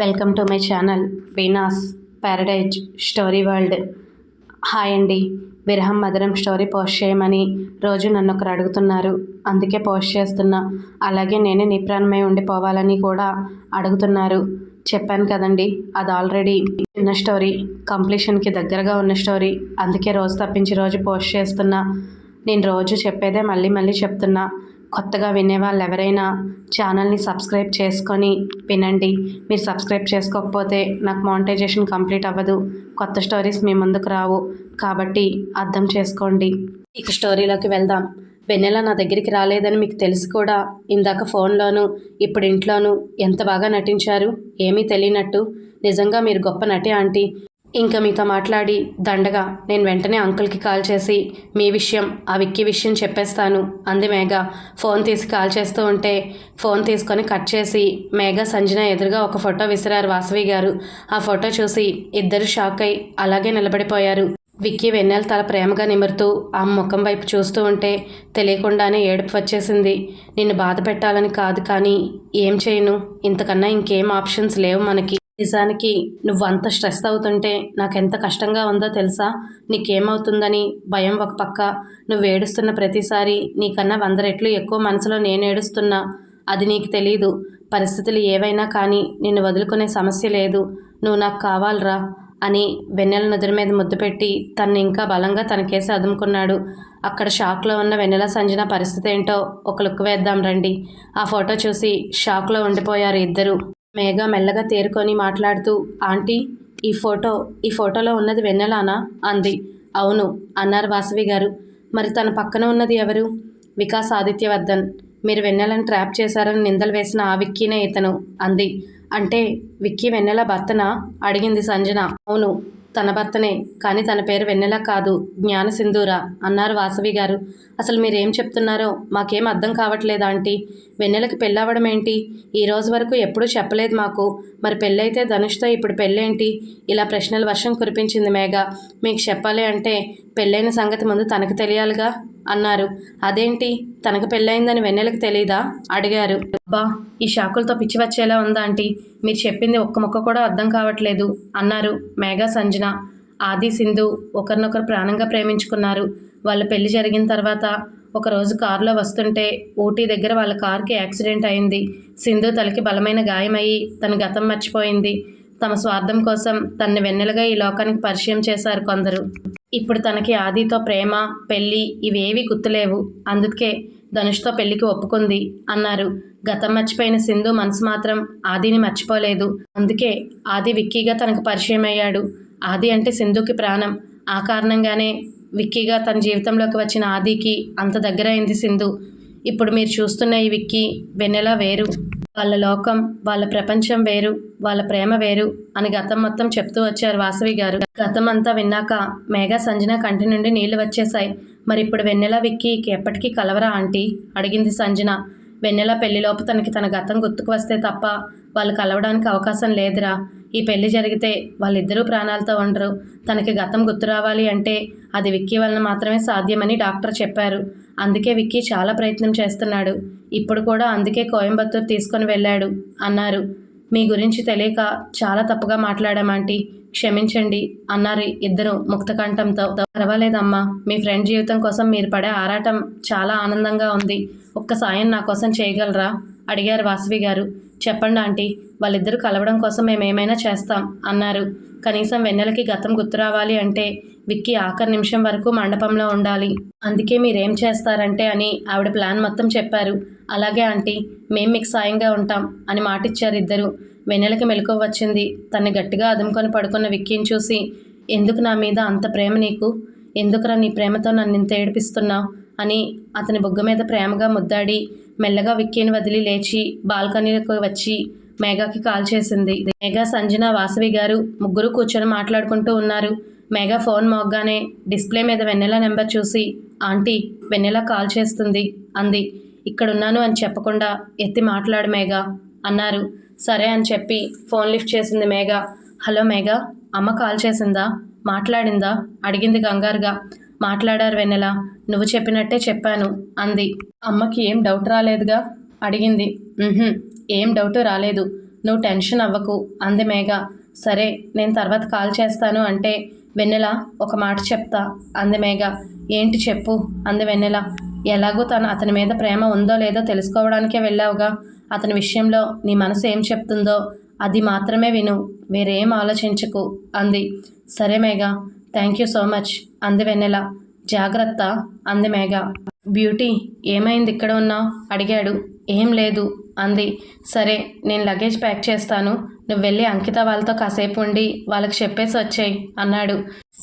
Welcome to my channel Veena's paradise story world. Hi అండి. విరహం మధురం స్టోరీ పోస్ట్ చేయమని రోజు నన్ను ఒకరు అడుగుతున్నారు. అందుకే పోస్ట్ చేస్తున్నా. అలాగే నేనే నిప్రాణమై ఉండిపోవాలని కూడా అడుగుతున్నారు. చెప్పాను కదండి అది ఆల్రెడీ చిన్న స్టోరీ కంప్లీషన్కి దగ్గరగా ఉన్న స్టోరీ. అందుకే రోజు తప్పించి రోజు పోస్ట్ చేస్తున్నా. నేను రోజు చెప్పేదే మళ్ళీ మళ్ళీ చెప్తున్నా. కొత్తగా వినే వాళ్ళు ఎవరైనా ఛానల్ని సబ్స్క్రైబ్ చేసుకొని వినండి. మీరు సబ్స్క్రైబ్ చేసుకోకపోతే నాకు మానిటైజేషన్ కంప్లీట్ అవ్వదు. కొత్త స్టోరీస్ మీ ముందుకు రావు. కాబట్టి అర్థం చేసుకోండి. ఇక స్టోరీలోకి వెళ్దాం. వెన్నెల నా దగ్గరికి రాలేదని మీకు తెలిసి కూడా. ఇందాక ఫోన్లోనూ ఇప్పుడు ఇంట్లోనూ ఎంత బాగా నటించారు? ఏమీ తెలియనట్టు. నిజంగా మీరు గొప్ప నటి ఆంటీ. ఇంకా మీతో మాట్లాడి దండగా నేను వెంటనే అంకుల్కి కాల్ చేసి మీ విషయం ఆ విక్కీ విషయం చెప్పేస్తాను. అంది మేఘ. ఫోన్ తీసి కాల్ చేస్తూ ఉంటే ఫోన్ తీసుకొని కట్ చేసి మేఘ సంజన ఎదురుగా ఒక ఫోటో విసిరారు వాసవి గారు. ఆ ఫోటో చూసి ఇద్దరు షాక్ అయి అలాగే నిలబడిపోయారు. విక్కీ వెన్నెల తల ప్రేమగా నిమురుతూ ఆ ముఖం వైపు చూస్తూ ఉంటే తెలియకుండానే ఏడుపు వచ్చేసింది. నిన్ను బాధ పెట్టాలని కాదు కానీ ఏం చేయను? ఇంతకన్నా ఇంకేం ఆప్షన్స్ లేవు మనకి. నిజానికి నువ్వంత స్ట్రెస్ అవుతుంటే నాకెంత కష్టంగా ఉందో తెలుసా? నీకేమవుతుందని భయం ఒక పక్క. నువ్వు ఏడుస్తున్న ప్రతిసారి నీకన్నా వంద రెట్లు ఎక్కువ మనసులో నేను ఏడుస్తున్నా. అది నీకు తెలీదు. పరిస్థితులు ఏవైనా కానీ నిన్ను వదులుకునే సమస్య లేదు. నువ్వు నాకు కావాలరా అని వెన్నెల నుదురు మీద ముద్దు పెట్టి తన్ని ఇంకా బలంగా తనకేసి అదుముకున్నాడు. అక్కడ షాక్లో ఉన్న వెన్నెల సంజన పరిస్థితి ఏంటో ఒక లుక్ వేద్దాం రండి. ఆ ఫోటో చూసి షాక్లో ఉండిపోయారు ఇద్దరు. మేఘ మెల్లగా తేరుకొని మాట్లాడుతూ ఆంటీ ఈ ఫోటో ఈ ఫోటోలో ఉన్నది వెన్నెలానా? అంది. అవును అన్నారు వాసవి గారు. మరి తన పక్కన ఉన్నది ఎవరు? వికాస్ ఆదిత్యవర్ధన్. మీరు వెన్నెలను ట్రాప్ చేశారని నిందలు వేసిన ఆ విక్కీనే ఇతను అంది. అంటే విక్కీ వెన్నెల భర్తనా? అడిగింది సంజన. అవును తన భర్తనే కానీ తన పేరు వెన్నెల కాదు. జ్ఞానసింధూర అన్నారు వాసవి గారు. అసలు మీరేం చెప్తున్నారో? మాకేం అర్థం కావట్లేదు ఆంటీ. వెన్నెలకి పెళ్ళవడం ఏంటి? ఈ రోజు వరకు ఎప్పుడూ చెప్పలేదు మాకు. మరి పెళ్ళైతే ధనుష్తో ఇప్పుడు పెళ్ళేంటి? ఇలా ప్రశ్నల వర్షం కురిపించింది మేఘ. మీకు చెప్పాలి అంటే పెళ్ళైన సంగతి ముందు తనకు తెలియాలిగా? అన్నారు. అదేంటి? తనకు పెళ్ళయిందని వెన్నెలకు తెలీదా? అడిగారు. అబ్బా ఈ షాకులతో పిచ్చి వచ్చేలా ఉందా ఆంటీ? మీరు చెప్పింది ఒక్క మొక్క కూడా అర్థం కావట్లేదు అన్నారు మేఘా సంజన. ఆది సింధు ఒకరినొకరు ప్రాణంగా ప్రేమించుకున్నారు. వాళ్ళ పెళ్ళి జరిగిన తర్వాత ఒకరోజు కారులో వస్తుంటే ఊటీ దగ్గర వాళ్ళ కారుకి యాక్సిడెంట్ అయింది. సింధు తలకి బలమైన గాయమయ్యి తన గతం మర్చిపోయింది. తమ స్వార్థం కోసం తన్ని వెన్నెలుగా ఈ లోకానికి పరిచయం చేశారు కొందరు. ఇప్పుడు తనకి ఆదితో ప్రేమ పెళ్ళి ఇవేవి గుర్తులేవు. అందుకే ధనుష్తో పెళ్ళికి ఒప్పుకుంది అన్నారు. గతం మర్చిపోయిన సింధు మనసు మాత్రం ఆదిని మర్చిపోలేదు. అందుకే ఆది విక్కీగా తనకు పరిచయం అయ్యాడు ఆది అంటే సింధుకి ప్రాణం. ఆ కారణంగానే విక్కీగా తన జీవితంలోకి వచ్చిన ఆదికి అంత దగ్గరైంది సింధు. ఇప్పుడు మీరు చూస్తున్న ఈ విక్కీ వెన్నెల వేరు. వాళ్ళ లోకం వాళ్ళ ప్రపంచం వేరు వాళ్ళ ప్రేమ వేరు అని గతం మొత్తం చెప్తూ వచ్చారు వాసవి గారు. గతం అంతా విన్నాక మేఘ సంజన కంటి నుండి నీళ్ళు వచ్చేశాయి. మరి ఇప్పుడు వెన్నెల విక్కీకి ఎప్పటికీ కలవరా ఆంటీ? అడిగింది సంజన. వెన్నెల పెళ్ళిలోపు తనకి తన గతం గుర్తుకు వస్తే తప్ప వాళ్ళు కలవడానికి అవకాశం లేదురా. ఈ పెళ్ళి జరిగితే వాళ్ళిద్దరూ ప్రాణాలతో ఉండరు. తనకి గతం గుర్తు రావాలి అంటే అది విక్కీ వలన మాత్రమే సాధ్యమని డాక్టర్ చెప్పారు. అందుకే విక్కీ చాలా ప్రయత్నం చేస్తున్నాడు. ఇప్పుడు కూడా అందుకే కోయంబత్తూరు తీసుకొని వెళ్ళాడు అన్నారు. మీ గురించి తెలియక చాలా తప్పుగా మాట్లాడామంటీ క్షమించండి అన్నారు ఇద్దరు ముక్తకంఠంతో పర్వాలేదమ్మా మీ ఫ్రెండ్ జీవితం కోసం మీరు పడే ఆరాటం చాలా ఆనందంగా ఉంది. ఒక్క సాయం నా కోసం చేయగలరా? అడిగారు వాసవి గారు. చెప్పండి ఆంటీ. వాళ్ళిద్దరూ కలవడం కోసం మేము ఏమైనా చేస్తాం అన్నారు. కనీసం వెన్నెలకి గతం గుర్తు రావాలి అంటే విక్కీ ఆఖరి నిమిషం వరకు మండపంలో ఉండాలి. అందుకే మీరేం చేస్తారంటే అని ఆవిడ ప్లాన్ మొత్తం చెప్పారు. అలాగే ఆంటీ మేం మీకు సాయంగా ఉంటాం అని మాటిచ్చారు ఇద్దరు. వెన్నెలకి మెలకువ వచ్చింది. తన్ని గట్టిగా అదుముకొని పడుకున్న విక్కీని చూసి ఎందుకు నా మీద అంత ప్రేమ నీకు? ఎందుకురా నీ ప్రేమతో నన్ను ఇంత ఏడిపిస్తున్నావు? అని అతని బొగ్గ మీద ప్రేమగా ముద్దాడి మెల్లగా విక్కీని వదిలి లేచి బాల్కనీలకు వచ్చి మేఘాకి కాల్ చేసింది. మేఘా సంజన వాసవి గారు ముగ్గురు కూర్చొని మాట్లాడుకుంటూ ఉన్నారు. మేఘా ఫోన్ మోగ్గానే డిస్ప్లే మీద వెన్నెల నెంబర్ చూసి ఆంటీ వెన్నెల కాల్ చేస్తుంది అంది. ఇక్కడున్నాను అని చెప్పకుండా ఎత్తి మాట్లాడు మేఘా అన్నారు. సరే అని చెప్పి ఫోన్ లిఫ్ట్ చేసింది మేఘా. హలో మేఘా అమ్మ కాల్ చేసిందా? మాట్లాడిందా? అడిగింది కంగారుగా. మాట్లాడారు వెన్నెల. నువ్వు చెప్పినట్టే చెప్పాను అంది. అమ్మకి ఏం డౌట్ రాలేదుగా? అడిగింది. ఏం డౌట్ రాలేదు. నువ్వు టెన్షన్ అవ్వకు అంది మేఘ. సరే నేను తర్వాత కాల్ చేస్తాను అంటే వెన్నెల ఒక మాట చెప్తా అంది మేఘ. ఏంటి చెప్పు అంది వెన్నెల. ఎలాగో తను అతని మీద ప్రేమ ఉందో లేదో తెలుసుకోవడానికే వెళ్ళావుగా. అతని విషయంలో నీ మనసు ఏం చెప్తుందో అది మాత్రమే విను. వేరేం ఆలోచించకు అంది. సరే మేఘ థ్యాంక్ యూ సో మచ్ అంది వెన్నెల. జాగ్రత్త అంది మేఘ. బ్యూటీ ఏమైంది ఇక్కడ ఉన్నావు అడిగాడు. ఏం లేదు అంది. సరే నేను లగేజ్ ప్యాక్ చేస్తాను. నువ్వు వెళ్ళి అంకిత వాళ్ళతో కాసేపు ఉండి వాళ్ళకి చెప్పేసి వచ్చేయి అన్నాడు.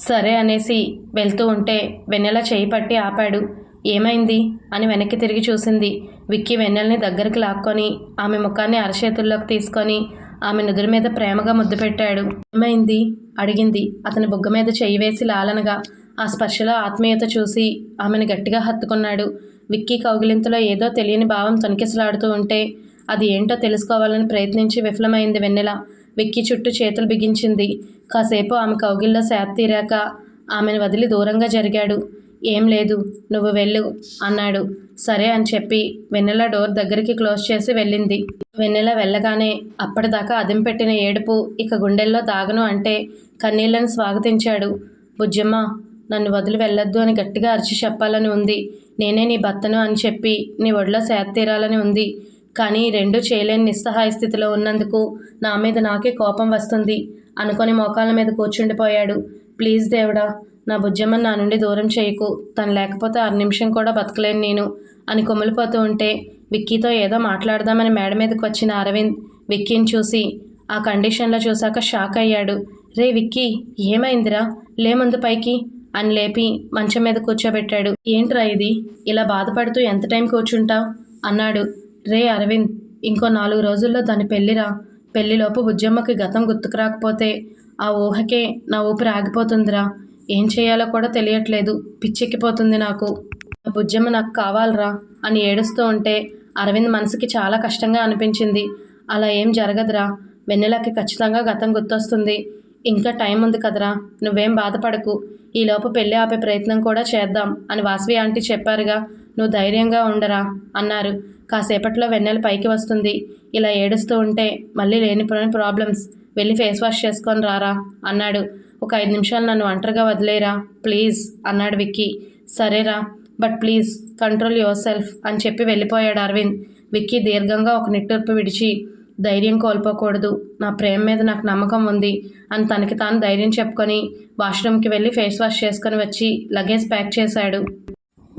సరే అనేసి వెళ్తూ ఉంటే వెన్నెల చేయి పట్టి ఆపాడు. ఏమైంది? అని వెనక్కి తిరిగి చూసింది. విక్కీ వెన్నెల్ని దగ్గరికి లాక్కొని ఆమె ముఖాన్ని అరచేతుల్లోకి తీసుకొని ఆమె నుదురు మీద ప్రేమగా ముద్దు పెట్టాడు. ఏమైంది? అడిగింది. అతని బుగ్గ మీద చెయ్యి వేసి లాలనగా ఆ స్పర్శలో ఆత్మీయత చూసి ఆమెను గట్టిగా హత్తుకున్నాడు. విక్కీ కౌగిలింతలో ఏదో తెలియని భావం తొనికిసలాడుతూ ఉంటే అది ఏంటో తెలుసుకోవాలని ప్రయత్నించి విఫలమైంది వెన్నెల. విక్కీ చుట్టూ చేతులు బిగించింది. కాసేపు ఆమె కౌగిల్లో శాప్ తీరాక ఆమెను వదిలి దూరంగా జరిగాడు. ఏం లేదు నువ్వు వెళ్ళు అన్నాడు. సరే అని చెప్పి వెన్నెల డోర్ దగ్గరికి క్లోజ్ చేసి వెళ్ళింది. వెన్నెల వెళ్ళగానే అప్పటిదాకా అదింపెట్టిన ఏడుపు ఇక గుండెల్లో దాగను అంటే కన్నీళ్ళను స్వాగతించాడు. బుజ్జమ్మ నన్ను వదిలి వెళ్ళొద్దు అని గట్టిగా అరిచి చెప్పాలని ఉంది. నేనే నీ భర్తను అని చెప్పి నీ ఒడిలో సేద తీరాలని ఉంది. కానీ రెండు చేయలేని నిస్సహాయ స్థితిలో ఉన్నందుకు నా మీద నాకే కోపం వస్తుంది అనుకొని మోకాళ్ళ మీద కూర్చుండిపోయాడు. ప్లీజ్ దేవుడా నా బుజ్జమ్మని నా నుండి దూరం చేయకు. తను లేకపోతే ఆరు నిమిషం కూడా బతకలేను నేను అని కొమ్మిలిపోతూ ఉంటే విక్కీతో ఏదో మాట్లాడదామని మేడ మీదకి వచ్చిన అరవింద్ విక్కీని చూసి ఆ కండిషన్లో చూశాక షాక్ అయ్యాడు. రే విక్కీ ఏమైందిరా? లే ముందు పైకి అని లేపి మంచం మీద కూర్చోబెట్టాడు. ఏంట్రా ఇది? ఇలా బాధపడుతూ ఎంత టైం కూర్చుంటావు? అన్నాడు. రే అరవింద్ ఇంకో నాలుగు రోజుల్లో దాని పెళ్ళిరా. పెళ్ళిలోపు బుజ్జమ్మకి గతం గుర్తుకు రాకపోతే ఆ ఊహకే నా ఊపిరి ఆగిపోతుందిరా. ఏం చేయాలో కూడా తెలియట్లేదు. పిచ్చెక్కిపోతుంది నాకు. ఆ బుజ్జమ్మ నాకు కావాలరా అని ఏడుస్తూ ఉంటే అరవింద్ మనసుకి చాలా కష్టంగా అనిపించింది. అలా ఏం జరగదురా. వెన్నెలకి ఖచ్చితంగా గతం గుర్తొస్తుంది. ఇంకా టైం ఉంది కదరా. నువ్వేం బాధపడకు. ఈలోపు పెళ్ళి ఆపే ప్రయత్నం కూడా చేద్దాం అని వాసవి ఆంటీ చెప్పారుగా. నువ్వు ధైర్యంగా ఉండరా అన్నారు. కాసేపట్లో వెన్నెల పైకి వస్తుంది. ఇలా ఏడుస్తూ ఉంటే మళ్ళీ లేనిపోయిన ప్రాబ్లమ్స్ వెళ్ళి ఫేస్ వాష్ చేసుకొని రారా? అన్నాడు. ఒక ఐదు నిమిషాలు నన్ను ఒంటరిగా వదిలేరా? ప్లీజ్ అన్నాడు విక్కీ. సరేరా but please control your self అని చెప్పి వెళ్ళిపోయాడు అరవింద్. విక్కీ దీర్ఘంగా ఒక నిట్టూర్పు విడిచి ధైర్యం కోల్పోకూడదు. నా ప్రేమ మీద నాకు నమ్మకం ఉంది అని తనకి తాను ధైర్యం చెప్పుకొని వాష్రూమ్కి వెళ్ళి ఫేస్ వాష్ చేసుకొని వచ్చి లగేజ్ ప్యాక్ చేశాడు.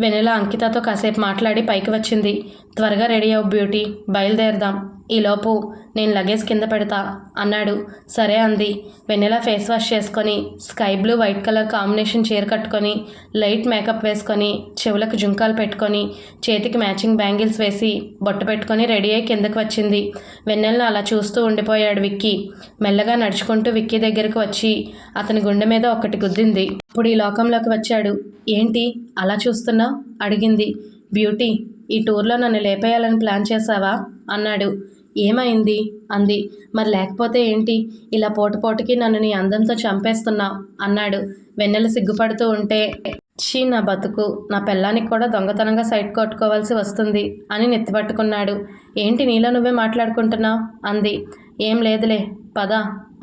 వెనెల అంకితతో కాసేపు మాట్లాడి పైకి వచ్చింది. త్వరగా రెడీ అవ్వు బ్యూటీ. బయలుదేరదాం. ఈలోపు నేను లగేజ్ కింద పెడతా అన్నాడు. సరే అంది. వెన్నెల ఫేస్ వాష్ చేసుకొని sky blue white colour combination చీర కట్టుకొని లైట్ మేకప్ వేసుకొని చెవులకు జుంకాలు పెట్టుకొని చేతికి మ్యాచింగ్ బ్యాంగిల్స్ వేసి బొట్టు పెట్టుకొని రెడీ అయి కిందకి వచ్చింది. వెన్నెలను అలా చూస్తూ ఉండిపోయాడు విక్కీ. మెల్లగా నడుచుకుంటూ విక్కీ దగ్గరికి వచ్చి అతని గుండె మీద ఒకటి గుద్దింది. ఇప్పుడు ఈ లోకంలోకి వచ్చాడు. ఏంటి? అలా చూస్తున్నావు అడిగింది. బ్యూటీ ఈ టూర్లో నన్ను లేపేయాలని ప్లాన్ చేశావా? అన్నాడు. ఏమైంది? అంది. మరి లేకపోతే ఏంటి? ఇలా పోటుపోటుకి నన్ను నీ అందంతో చంపేస్తున్నావు అన్నాడు. వెన్నెల సిగ్గుపడుతూ ఉంటే చీ నా బతుకు నా పెళ్ళానికి కూడా దొంగతనంగా సైట్ కొట్టుకోవాల్సి వస్తుంది అని నెత్తిపట్టుకున్నాడు. ఏంటి నీలో నువ్వే మాట్లాడుకుంటున్నావు? అంది. ఏం లేదులే పద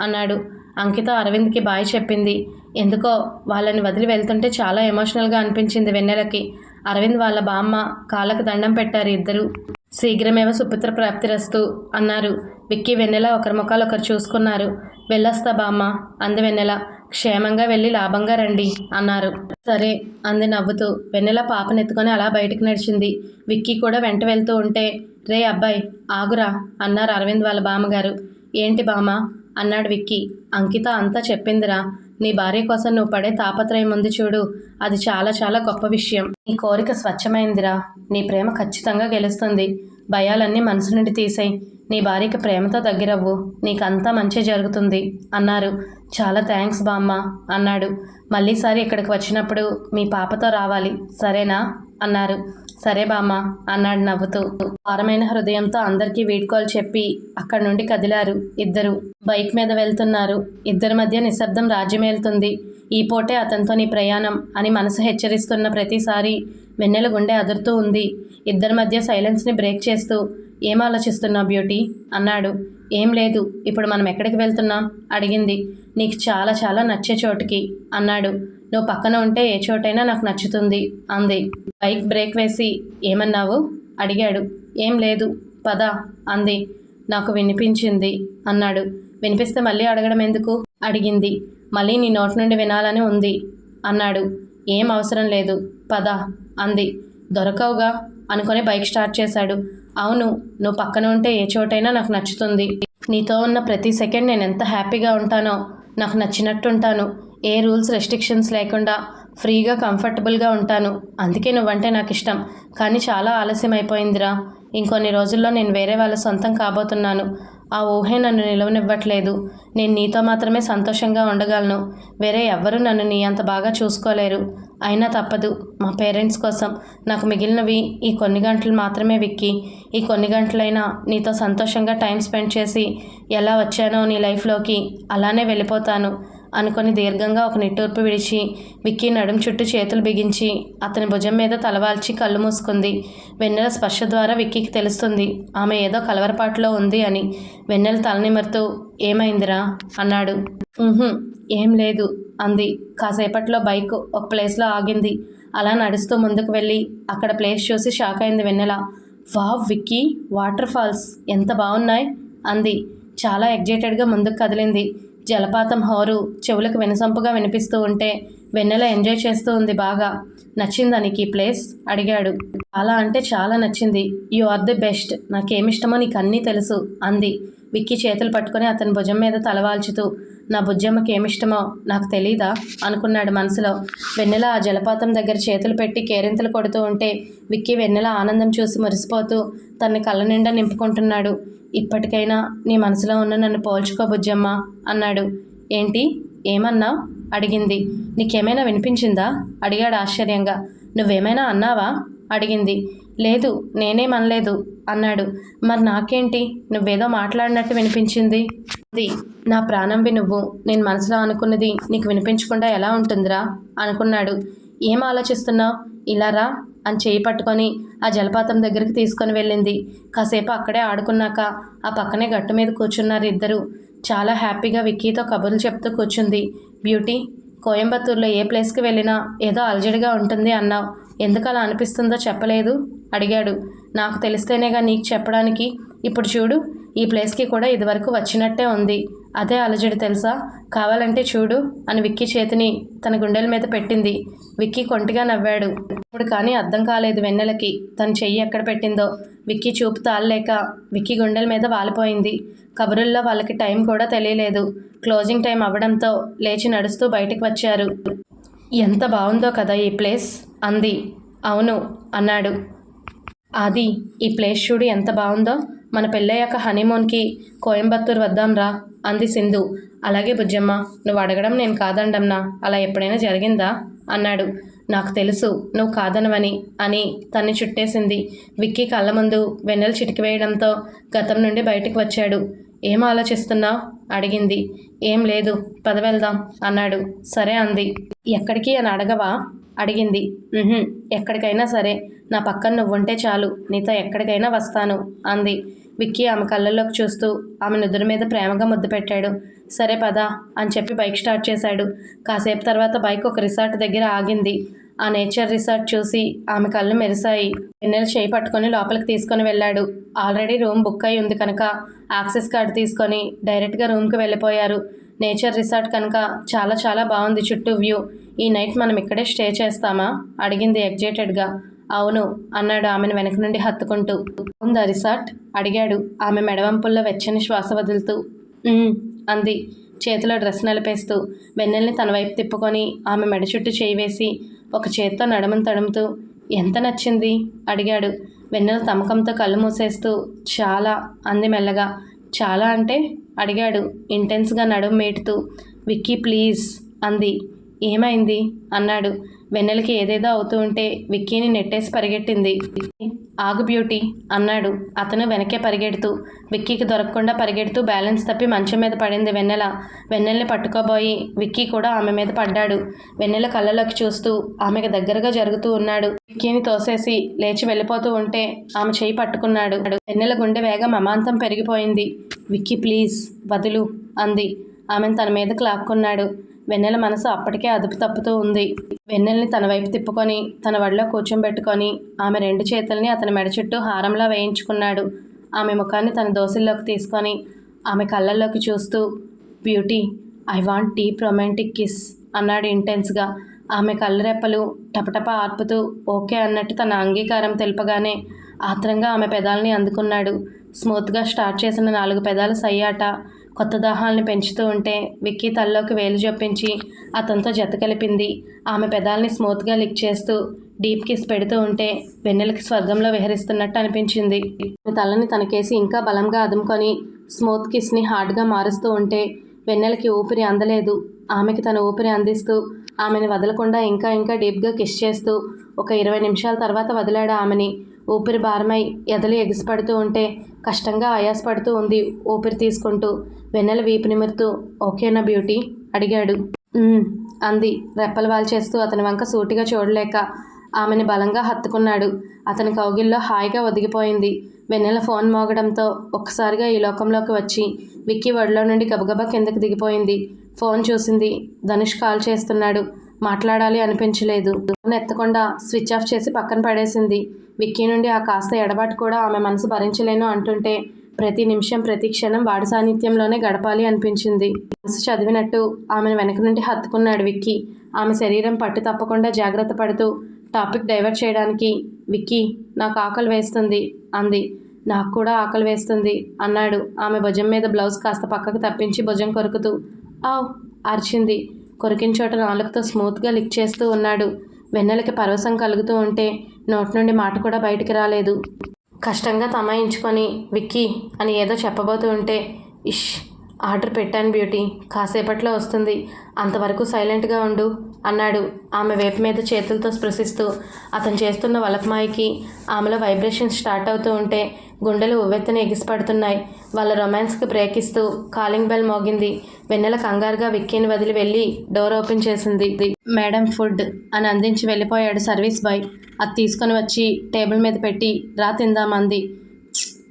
అన్నాడు. అంకిత అరవింద్కి బాయ్ చెప్పింది. ఎందుకో వాళ్ళని వదిలి వెళ్తుంటే చాలా ఎమోషనల్గా అనిపించింది వెన్నెలకి. అరవింద్ వాళ్ళ బామ్మ కాళ్ళకు దండం పెట్టారు ఇద్దరు. శీఘ్రమేవ సుపుత్ర ప్రాప్తిరస్తు అన్నారు. విక్కీ వెన్నెల ఒకరి ముఖాలు ఒకరు చూసుకున్నారు. వెళ్ళొస్తా బామ్మ అంది వెన్నెల. క్షేమంగా వెళ్ళి లాభంగా రండి అన్నారు. సరే అంది నవ్వుతూ. వెన్నెల పాపనెత్తుకొని అలా బయటకు నడిచింది. విక్కీ కూడా వెంట వెళ్తూ ఉంటే రే అబ్బాయి ఆగురా అన్నారు అరవింద్ వాళ్ళ బామ్మగారు. ఏంటి బామ్మ? అన్నాడు విక్కీ. అంకిత అంతా చెప్పిందిరా. నీ భార్య కోసం నువ్వు పడే తాపత్రయం ఉంది చూడు. అది చాలా చాలా గొప్ప విషయం. నీ కోరిక స్వచ్ఛమైందిరా. నీ ప్రేమ ఖచ్చితంగా గెలుస్తుంది. భయాలన్నీ మనసు నుండి తీసేయి. నీ భార్యకి ప్రేమతో దగ్గరవ్వు నీకంతా మంచి జరుగుతుంది అన్నారు. చాలా థ్యాంక్స్ బామ్మ అన్నాడు. మళ్ళీసారి ఇక్కడికి వచ్చినప్పుడు మీ పాపతో రావాలి సరేనా? అన్నారు. సరే బామ్మ అన్నాడు నవ్వుతూ. భారమైన హృదయంతో అందరికీ వీడ్కోలు చెప్పి అక్కడి నుండి కదిలారు ఇద్దరు. బైక్ మీద వెళ్తున్నారు. ఇద్దరి మధ్య నిశ్శబ్దం రాజ్యమేలుతుంది. ఈ పోటే అతనితో నీ ప్రయాణం అని మనసు హెచ్చరిస్తున్న ప్రతిసారి వెన్నెల గుండె అదురుతూ ఉంది. ఇద్దరి మధ్య సైలెన్స్ని బ్రేక్ చేస్తూ ఏం ఆలోచిస్తున్నావు బ్యూటీ? అన్నాడు. ఏం లేదు ఇప్పుడు మనం ఎక్కడికి వెళ్తున్నాం? అడిగింది. నీకు చాలా చాలా నచ్చే చోటుకి అన్నాడు. నువ్వు పక్కన ఉంటే ఏ చోటైనా నాకు నచ్చుతుంది అంది. బైక్ బ్రేక్ వేసి ఏమన్నావు? అడిగాడు. ఏం లేదు పద అంది. నాకు వినిపించింది అన్నాడు. వినిపిస్తే మళ్ళీ అడగడం ఎందుకు? అడిగింది. మళ్ళీ నీ నోటి నుండి వినాలని ఉంది అన్నాడు. ఏం అవసరం లేదు పద అంది. దొరకవుగా అనుకొని బైక్ స్టార్ట్ చేశాడు. అవును నువ్వు పక్కన ఉంటే ఏ చోటైనా నాకు నచ్చుతుంది. నీతో ఉన్న ప్రతి సెకండ్ నేను ఎంత హ్యాపీగా ఉంటానో నాకు నచ్చినట్టు ఉంటాను ఏ రూల్స్ రెస్ట్రిక్షన్స్ లేకుండా ఫ్రీగా కంఫర్టబుల్గా ఉంటాను. అందుకే నువ్వంటే నాకు ఇష్టం కానీ చాలా ఆలస్యం అయిపోయిందిరా ఇంకొన్ని రోజుల్లో నేను వేరే వాళ్ళ సొంతం కాబోతున్నాను. ఆ ఊహే నన్ను నిలవనివ్వట్లేదు. నేను నీతో మాత్రమే సంతోషంగా ఉండగలను. వేరే ఎవ్వరూ నన్ను నీ అంత బాగా చూసుకోలేరు. అయినా తప్పదు. మా పేరెంట్స్ కోసం నాకు మిగిలినవి ఈ కొన్ని గంటలు మాత్రమే విక్కి. ఈ కొన్ని గంటలైనా నీతో సంతోషంగా టైం స్పెండ్ చేసి ఎలా వచ్చానో నీ లైఫ్లోకి అలానే వెళ్ళిపోతాను. అనుకొని దీర్ఘంగా ఒక నిట్టూర్పు విడిచి విక్కీ నడుం చుట్టూ చేతులు బిగించి అతని భుజం మీద తలవాల్చి కళ్ళు మూసుకుంది. వెన్నెల స్పర్శ ద్వారా విక్కీకి తెలుస్తుంది ఆమె ఏదో కలవరపాటులో ఉంది అని. వెన్నెల తలనిమరుతూ ఏమైందిరా? అన్నాడు. ఏం లేదు అంది. కాసేపట్లో బైక్ ఒక ప్లేస్లో ఆగింది. అలా నడుస్తూ ముందుకు వెళ్ళి అక్కడ ప్లేస్ చూసి షాక్ అయింది Vennela. Wow Vicky waterfalls ఎంత బాగున్నాయి అంది. చాలా ఎగ్జైటెడ్గా ముందుకు కదిలింది. జలపాతం హోరు చెవులకు వినసొంపుగా వినిపిస్తూ ఉంటే వెన్నెల ఎంజాయ్ చేస్తూ ఉంది బాగా. నచ్చిందా నీకు ఈ ప్లేస్? అడిగాడు. చాలా అంటే చాలా నచ్చింది. You are the best. నాకేమిష్టమో నీకు అన్నీ తెలుసు అంది. విక్కీ చేతులు పట్టుకొని అతని భుజం మీద తలవాల్చుతూ. నా బుజ్జమ్మకి ఏమిష్టమో నాకు తెలీదా? అనుకున్నాడు మనసులో. వెన్నెల ఆ జలపాతం దగ్గర చేతులు పెట్టి కేరింతలు కొడుతూ ఉంటే విక్కీ వెన్నెల ఆనందం చూసి మురిసిపోతూ తన కళ్ళ నిండా నింపుకుంటున్నాడు. ఇప్పటికైనా నీ మనసులో ఉన్న నన్ను పోల్చుకో బుజ్జమ్మ అన్నాడు. ఏంటి? ఏమన్నావు? అడిగింది. నీకేమైనా వినిపించిందా? అడిగాడు ఆశ్చర్యంగా. నువ్వేమైనా అన్నావా? అడిగింది. లేదు నేనేమనలేదు అన్నాడు. మరి నాకేంటి? నువ్వేదో మాట్లాడినట్టు వినిపించింది. అది నా ప్రాణంవి నువ్వు. నేను మనసులో అనుకున్నది నీకు వినిపించకుండా ఎలా ఉంటుందిరా? అనుకున్నాడు. ఏం ఆలోచిస్తున్నావు? ఇలా రా అని చేయి పట్టుకొని ఆ జలపాతం దగ్గరికి తీసుకొని వెళ్ళింది. కాసేపు అక్కడే ఆడుకున్నాక ఆ పక్కనే గట్టు మీద కూర్చున్నారు ఇద్దరు. చాలా హ్యాపీగా విక్కీతో కబుర్లు చెప్తూ కూర్చుంది. బ్యూటీ కోయంబత్తూర్లో ఏ ప్లేస్కి వెళ్ళినా ఏదో అలజడిగా ఉంటుంది అన్నావు. ఎందుకు అలా అనిపిస్తుందో చెప్పలేదు అడిగాడు. నాకు తెలిస్తేనేగా నీకు చెప్పడానికి. ఇప్పుడు చూడు ఈ ప్లేస్కి కూడా ఇదివరకు వచ్చినట్టే ఉంది. అదే అలజడి తెలుసా? కావాలంటే చూడు అని విక్కీ చేతిని తన గుండెల మీద పెట్టింది. విక్కీ కొంటిగా నవ్వాడు. ఇప్పుడు కానీ అర్థం కాలేదు వెన్నెలకి. తన చెయ్యి ఎక్కడ పెట్టిందో. విక్కీ చూపు తాళలేక విక్కీ గుండెల మీద వాలిపోయింది. కబురుల్లో వాళ్ళకి టైం కూడా తెలియలేదు. క్లోజింగ్ టైం అవ్వడంతో లేచి నడుస్తూ బయటకు వచ్చారు. ఎంత బాగుందో కదా ఈ ప్లేస్? అంది. అవును అన్నాడు. ఆది ఈ ప్లేస్ చూడు ఎంత బాగుందో. మన పెళ్ళయ్యాక హనీమూన్కి కోయంబత్తూర్ వద్దాం రా అంది సింధు. అలాగే బుజ్జమ్మ నువ్వు అడగడం నేను కాదండమ్నా అలా ఎప్పుడైనా జరిగిందా? అన్నాడు. నాకు తెలుసు నువ్వు కాదనవని అని తన్ని చుట్టేసింది. విక్కీ కళ్ళ ముందు వెన్నెలు చిటికి వేయడంతో గతం నుండి బయటకు వచ్చాడు. ఏం ఆలోచిస్తున్నావు అడిగింది. ఏం లేదు. పద వెళ్దాం అన్నాడు. సరే అంది. ఎక్కడికి అని అడగవా? అడిగింది. ఎక్కడికైనా సరే. నా పక్కన నువ్వుంటే చాలు. నీతో ఎక్కడికైనా వస్తాను అంది. విక్కీ ఆమె కళ్ళల్లోకి చూస్తూ ఆమె నుదురు మీద ప్రేమగా ముద్దు పెట్టాడు. సరే పదా అని చెప్పి బైక్ స్టార్ట్ చేశాడు. కాసేపు తర్వాత బైక్ ఒక రిసార్ట్ దగ్గర ఆగింది. ఆ నేచర్ రిసార్ట్ చూసి ఆమె కళ్ళు మెరిశాయి. వెన్నెల చేయి పట్టుకొని లోపలికి తీసుకొని వెళ్ళాడు. ఆల్రెడీ రూమ్ బుక్ అయి ఉంది కనుక యాక్సెస్ కార్డు తీసుకొని డైరెక్ట్గా రూమ్కి వెళ్ళిపోయారు. నేచర్ రిసార్ట్ కనుక చాలా చాలా బాగుంది చుట్టూ వ్యూ. ఈ నైట్ మనం ఇక్కడే స్టే చేస్తామా? అడిగింది ఎగ్జైటెడ్గా. అవును అన్నాడు ఆమెను వెనక నుండి హత్తుకుంటూ. ఉందా రిసార్ట్? అడిగాడు ఆమె మెడవంపుల్లో వెచ్చని శ్వాస వదులుతూ. అంది చేతిలో డ్రెస్ నలిపేస్తూ. వెన్నెల్ని తన వైపు తిప్పుకొని ఆమె మెడ చుట్టూ చేయి వేసి ఒక చేత్తో నడుమును తడుముతూ ఎంత నచ్చింది? అడిగాడు. వెన్నెల తమకంతో కళ్ళు మూసేస్తూ చాలా అంది మెల్లగా. చాలా అంటే అడిగాడు ఇంటెన్స్గా నడుము మేటుతూ. విక్కీ ప్లీజ్ అంది. ఏమైంది? అన్నాడు. వెన్నెలకి ఏదేదో అవుతూ ఉంటే విక్కీని నెట్టేసి పరిగెట్టింది. ఆగు బ్యూటీ అన్నాడు. అతను వెనకే పరిగెడుతూ విక్కీకి దొరకకుండా పరిగెడుతూ బ్యాలెన్స్ తప్పి మంచం మీద పడింది వెన్నెల. వెన్నెల్ని పట్టుకోబోయి విక్కీ కూడా ఆమె మీద పడ్డాడు. వెన్నెల కళ్ళలోకి చూస్తూ ఆమెకు దగ్గరగా జరుగుతూ ఉన్నాడు. విక్కీని తోసేసి లేచి వెళ్ళిపోతూ ఉంటే ఆమె చేయి పట్టుకున్నాడు. వెన్నెల గుండె వేగం అమాంతం పెరిగిపోయింది. విక్కీ ప్లీజ్ వదులు అంది. ఆమెను తన మీదకు లాక్కున్నాడు. వెన్నెల మనసు అప్పటికే అదుపు తప్పుతూ ఉంది. వెన్నెల్ని తన వైపు తిప్పుకొని తన వడిలో కూర్చోబెట్టుకొని ఆమె రెండు చేతుల్ని అతని మెడ చుట్టూ హారంలా వేయించుకున్నాడు. ఆమె ముఖాన్ని తన దోశల్లోకి తీసుకొని ఆమె కళ్ళల్లోకి చూస్తూ beauty I want deep romantic kiss అన్నాడు ఇంటెన్స్గా. ఆమె కళ్ళరెప్పలు టపటప ఆర్పుతూ ఓకే అన్నట్టు తన అంగీకారం తెలుపగానే ఆత్రంగా ఆమె పెదాలని అందుకున్నాడు. స్మూత్గా స్టార్ట్ చేసిన నాలుగు పెదాలు సయ్యాట. కొత్త దాహాల్ని పెంచుతూ ఉంటే విక్కీ తల్లోకి వేలు జొప్పించి అతనితో జత కలిపింది. ఆమె పెదాల్ని స్మూత్గా లిక్ చేస్తూ డీప్ కిస్ పెడుతూ ఉంటే వెన్నెలకి స్వర్గంలో విహరిస్తున్నట్టు అనిపించింది. తలని తనకేసి ఇంకా బలంగా అదుముకొని స్మూత్ కిస్ని హార్డ్గా మారుస్తూ ఉంటే వెన్నెలకి ఊపిరి అందలేదు. ఆమెకి తన ఊపిరి అందిస్తూ ఆమెని వదలకుండా ఇంకా ఇంకా డీప్గా కిస్ చేస్తూ ఒక ఇరవై నిమిషాల తర్వాత వదిలాడు ఆమెని. ఊపిరి భారమై ఎదలు ఎగిసిపడుతూ ఉంటే కష్టంగా ఆయాసపడుతూ ఉంది ఊపిరి తీసుకుంటూ. వెన్నెల వీపు నిమురుతూ ఓకేనా బ్యూటీ అడిగాడు. అంది. రెప్పలు వాల్చేస్తూ అతని వంక సూటిగా చూడలేక ఆమెని బలంగా హత్తుకున్నాడు. అతని కౌగిల్లో హాయిగా ఒదిగిపోయింది. వెన్నెల ఫోన్ మోగడంతో ఒక్కసారిగా ఈ లోకంలోకి వచ్చి విక్కీ ఒడిలో నుండి గబగబా కిందకి దిగిపోయింది. ఫోన్ చూసింది. ధనుష్ కాల్ చేస్తున్నాడు. మాట్లాడాలి అనిపించలేదు. ఫోన్ ఎత్తకుండా స్విచ్ ఆఫ్ చేసి పక్కన పడేసింది. విక్కీ నుండి ఆ కాస్త ఎడబాటు కూడా ఆమె మనసు భరించలేను అంటుంటే ప్రతి నిమిషం ప్రతి క్షణం వాడి సాన్నిధ్యంలోనే గడపాలి అనిపించింది. మనసు చదివినట్టు ఆమెను వెనక నుండి హత్తుకున్నాడు విక్కీ. ఆమె శరీరం పట్టు తప్పకుండా జాగ్రత్త పడుతూ టాపిక్ డైవర్ట్ చేయడానికి విక్కీ నాకు ఆకలి వేస్తుంది అంది. నాకు కూడా ఆకలి వేస్తుంది అన్నాడు. ఆమె భుజం మీద బ్లౌజ్ కాస్త పక్కకు తప్పించి భుజం కొరుకుతూ ఆవ్ అరిచింది. కొరికిన చోట నాలుగుతో స్మూత్గా లిక్ చేస్తూ ఉన్నాడు. వెన్నెలకి పరవశం కలుగుతూ ఉంటే నోటి నుండి మాట కూడా బయటికి రాలేదు. కష్టంగా తమాయించుకొని విక్కీ అని ఏదో చెప్పబోతూ ఉంటే ఇష్ ఆర్డర్ పెట్టాను బ్యూటీ కాసేపట్లో వస్తుంది. అంతవరకు సైలెంట్గా ఉండు అన్నాడు. ఆమె వేపు మీద చేతులతో స్పృశిస్తూ అతను చేస్తున్న వలపమాయికి ఆమెలో వైబ్రేషన్ స్టార్ట్ అవుతూ ఉంటే గుండెలు ఉవ్వెత్తున ఎగిసిపడుతున్నాయి. వాళ్ళ రొమాన్స్కి బ్రేక్ ఇస్తూ కాలింగ్ బెల్ మోగింది. వెన్నెల కంగారుగా విక్కీని వదిలి వెళ్ళి డోర్ ఓపెన్ చేసింది. మేడం ఫుడ్ అని అందించి వెళ్ళిపోయాడు సర్వీస్ బాయ్. అది తీసుకొని వచ్చి టేబుల్ మీద పెట్టి రా తిందామంది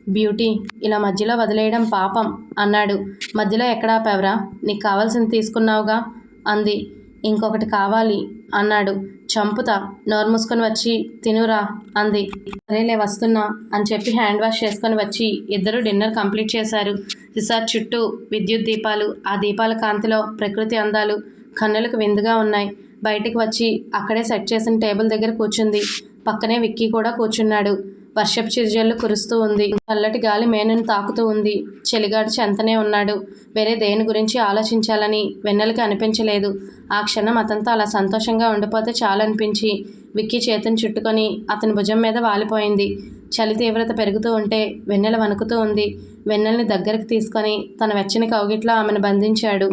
బ్యూటీ ఇలా మధ్యలో వదిలేయడం పాపం అన్నాడు. మధ్యలో ఎక్కడ పెవరా నీకు కావాల్సింది తీసుకున్నావుగా అంది. ఇంకొకటి కావాలి అన్నాడు. చంపుతా నోరు మూసుకొని వచ్చి తినురా అంది. సరేలే వస్తున్నా అని చెప్పి హ్యాండ్ వాష్ చేసుకొని వచ్చి ఇద్దరు డిన్నర్ కంప్లీట్ చేశారు. రిసార్ట్ చుట్టూ విద్యుత్ దీపాలు ఆ దీపాల కాంతిలో ప్రకృతి అందాలు కన్నులకు విందుగా ఉన్నాయి. బయటికి వచ్చి అక్కడే సెట్ చేసిన టేబుల్ దగ్గర కూర్చుంది. పక్కనే విక్కీ కూడా కూర్చున్నాడు. వర్షపు చిరుజల్లు కురుస్తూ ఉంది. చల్లటి గాలి మేనను తాకుతూ ఉంది. చెలిగాడు చెంతనే ఉన్నాడు. వేరే దేని గురించి ఆలోచించాలని వెన్నెలకి అనిపించలేదు. ఆ క్షణం అతనితో అలా సంతోషంగా ఉండిపోతే చాలనిపించి విక్కీ చేతిని చుట్టుకొని అతని భుజం మీద వాలిపోయింది. చలి తీవ్రత పెరుగుతూ ఉంటే వెన్నెల వణుకుతూ ఉంది. వెన్నెల్ని దగ్గరికి తీసుకొని తన వెచ్చని కౌగిట్లో ఆమెను బంధించాడు.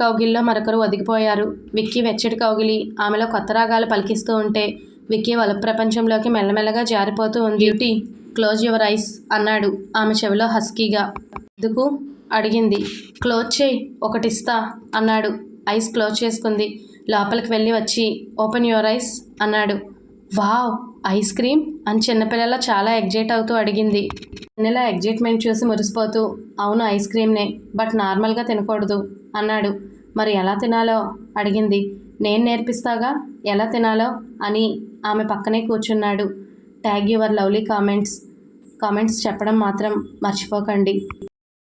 కౌగిల్లో మరొకరు ఒదిగిపోయారు. విక్కీ వెచ్చటి కౌగిలి ఆమెలో కొత్త రాగాలు పలికిస్తూ ఉంటే విక్కీ వల ప్రపంచంలోకి మెల్లమెల్లగా జారిపోతూ ఉంది. బ్యూటీ క్లోజ్ యువర్ ఐస్ అన్నాడు ఆమె చెవిలో హస్కీగా. ఎందుకు? అడిగింది. క్లోజ్ చేయి ఒకటిస్తా అన్నాడు. ఐస్ క్లోజ్ చేసుకుంది. లోపలికి వెళ్ళి వచ్చి ఓపెన్ యువర్ ఐస్ అన్నాడు. వావ్ ఐస్ క్రీమ్ అని చిన్నపిల్లల చాలా ఎగ్జైట్ అవుతూ అడిగింది. నెల ఎగ్జైట్మెంట్ చూసి మురిసిపోతూ అవును ఐస్ క్రీమ్నే బట్ నార్మల్గా తినకూడదు అన్నాడు. మరి ఎలా తినాలో అడిగింది. నేను నేర్పిస్తాగా? ఎలా తినాలో? అని ఆమె పక్కనే కూర్చున్నాడు. Tag your lovely comments comments చెప్పడం మాత్రం మర్చిపోకండి.